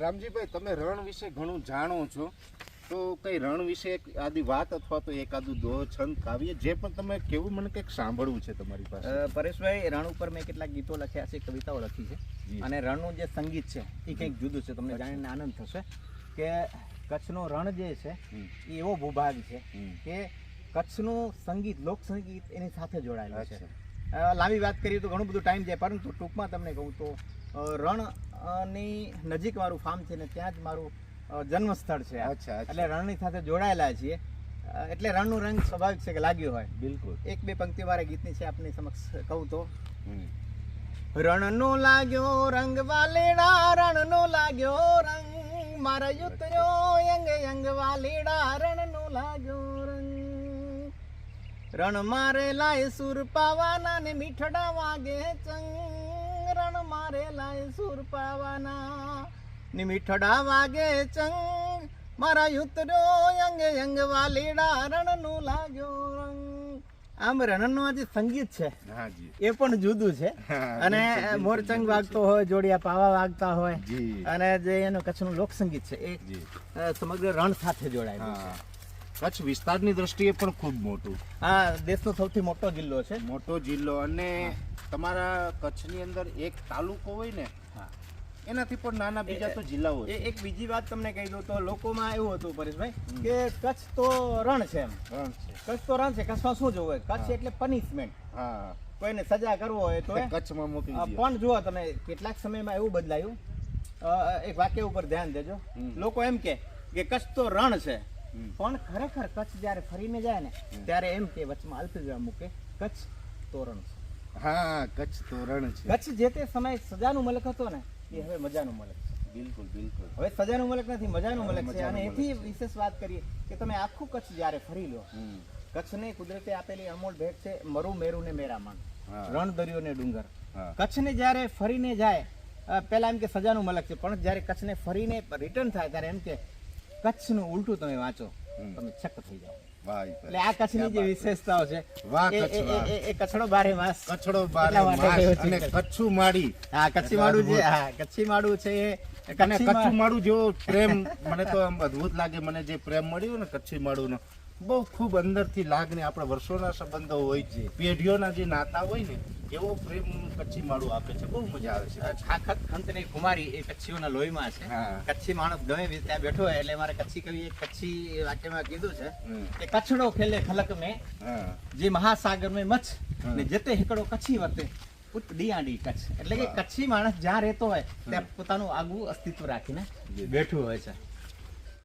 રામજીભાઈ તમે રણ વિશે ઘણું જાણો છો. તો કઈ રણ વિશે એક આદી વાત અથવા તો એકાદું દોહ છંદ કાવ્ય જે પણ તમે કેવું મને કંઈક સાંભળવું છે તમારી પાસે? પરેશભાઈ રણ ઉપર મેં કેટલાક ગીતો લખ્યા છે કવિતાઓ લખી છે. અને રણનું જે સંગીત છે એ કંઈક જુદું છે. તમને જાણીને આનંદ થશે કે કચ્છનો રણ જે છે એ એવો ભૂભાગ છે કે કચ્છનું સંગીત લોક સંગીત એની સાથે જોડાયેલું છે. લાંબી વાત કરીએ તો ઘણું બધું ટાઈમ જાય પરંતુ ટૂંકમાં તમને કહું તો અ, રણ અ, ની નજીક મારું ફાર્મ છે ને ત્યાં જ મારું જન્મ સ્થળ છે અચ્છા. એટલે રણની સાથે જોડાયેલા છીએ. એટલે રણનું રંગ સ્વાભાવિક છે કે લાગ્યું હોય. બિલકુલ. એક બે પંક્તિ મારા ગીતની છે આપની સમક્ષ કહું તો. રણનો લાગ્યો રંગ વાલેડા રણનો લાગ્યો રંગ. મારા યુતર્યો યંગ યંગ વાલેડા રણનો લાગ્યો રંગ. રણ મારે લાય સુર પાવાના ને મીઠડા વાગે ચંગ. મારે લાય સુર પાવાના. ની મીઠડા વાગે ચંગ. મારા યુતરો યંગ યંગ વાલેડા રણનો લાગ્યો રંગ. આમ રણનું આ જે સંગીત છે. એ પણ જુદું છે. અને મોરચંગ વાગતો હોય જોડિયા પાવા વાગતા હોય. અને જે એનું કચ્છનું લોકસંગીત છે એ સમગ્ર રણ સાથે જોડાયેલું છે. કચ્છ વિસ્તારની દ્રષ્ટિએ પણ ખૂબ મોટું. આ દેશનો સૌથી મોટો જિલ્લો છે. મોટો જિલ્લો અને તમારા કચ્છની અંદર એક તાલુકો હોય ને હા. એનાથી પણ નાના બીજા તો જિલ્લાઓ છે. એક બીજી વાત તમને કહી દઉં તો લોકોમાં એવું હતું પરેશભાઈ કે કચ્છ તો રણ છે એમ. રણ છે. કચ્છ તો રણ છે કચ્છમાં શું જોવું હોય? કચ્છ એટલે પનિશમેન્ટ હા. કોઈને સજા કરવો હોય તો કચ્છમાં મૂકી પણ જુઓ તમે કેટલાક સમયમાં એવું બદલાયું. એક વાક્ય ઉપર ધ્યાન દેજો. લોકો એમ કે કે કચ્છ તો રણ છે. પણ ખરેખર કચ્છ જ્યારે ફરીને જાય ને ત્યારે એમ કે વચમાં અલ્પવિરામ મૂકે કચ્છ તોરણ છે. હા કચ્છ તોરણ છે. કચ્છ જે તે સમયે સજાનું મલક હતો ને એ હવે મજાનું મલક છે. બિલકુલ બિલકુલ. હવે સજાનું મલક નથી મજાનું મલક છે. અને એથી વિશેષ વાત કરીએ કે તમે આખું કચ્છ જ્યારે ફરી લો. કચ્છને કુદરતે આપેલી અમોલ ભેટ છે મરુ મેરુ ને મેરામણ રણ દરિયો ને ડુંગર. કચ્છને જ્યારે ફરીને જાય પેલા પહેલા એમ કે સજાનું મલક છે પણ જ્યારે કચ્છને ફરીને રિટર્ન થાય ત્યારે એમ કે કચ્છનું ઉલટું તમે વાંચો તમે છક્ક થઈ જાઓ. એટલે આ કચ્છની જે વિશેષતાઓ છે એ- કચ્છડો બારે માસ કચ્છડો બારે માસ અને કચ્છું. માડી. હા કચ્છી માડું છે હા કચ્છી માડું છે એ અને કચ્છી કચ્છું મા- માડું જેવો પ્રેમ મને તો આમ અદ્ભુત લાગે. મને જે પ્રેમ મળ્યો ને કચ્છી માડુનો બહુ ખૂબ અંદરથી લાગણી. આપણા વર્ષોના સંબંધો હોય છે પેઢીઓના જે નાતા હોય ને એવો પ્રેમ કચ્છી માળું આપે છે. બહુ મજા આવે છે. ખાખત ખંતની કુમારી એ કચ્છીઓના લોહીમાં છે. કચ્છી માણસ ગમે ત્યાં બેઠો હોય એટલે મારે કચ્છી કવિ એક કચ્છી વાક્યમાં કીધું છે કે કચ્છડો ખેલે ખલક મેં જે મહાસાગર મેં મચ્છ. ને જેતે હેકડો કચ્છી વર્તે. પુત ડીયાડી કચ્છ. એટલે કે કચ્છી માણસ જ્યાં રહેતો હોય ત્યાં પોતાનું આગવું અસ્તિત્વ રાખીને બેઠું હોય છે.